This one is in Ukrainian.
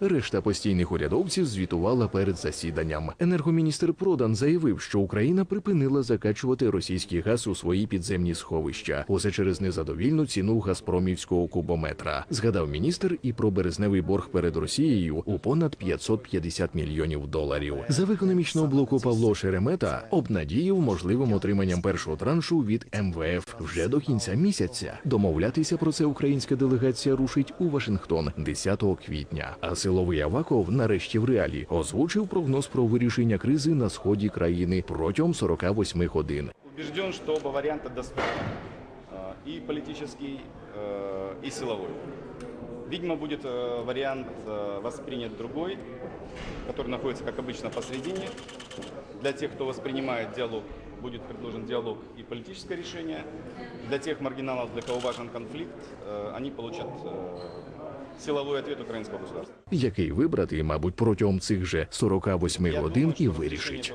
Решта постійних урядовців звітувала перед засіданням. Енергоміністр Продан заявив, що Україна припинила закачувати російський газ у свої підземні сховища. Усе через незадовільну ціну газпромівського кубометра. Згадав міністр і про березневий борг перед Росією у понад 550 мільйонів доларів. За економічного блоку Павло Шеремета обнадіяв можливим отриманням першого траншу від МВФ вже до кінця місяця. Домовлятися про це українська делегація рушить у Вашингтон 10 квітня. А силовий Аваков нарешті в реалі озвучив прогноз про вирішення кризи на сході країни протягом 48 годин. Убежден, что оба варианта доступны. А, И политический, э, и силовой. Видимо, будет э, вариант э, воспринят другой, который находится, как обычно, посредине. Для тех, кто воспринимает диалог, будет предложен диалог и политическое решение. Для тех маргиналов, для кого важен конфликт, э, они получат э, силовой ответ украинского государства. Який вибрати, мабуть, протягом цих же 48 Я годин і вирішить.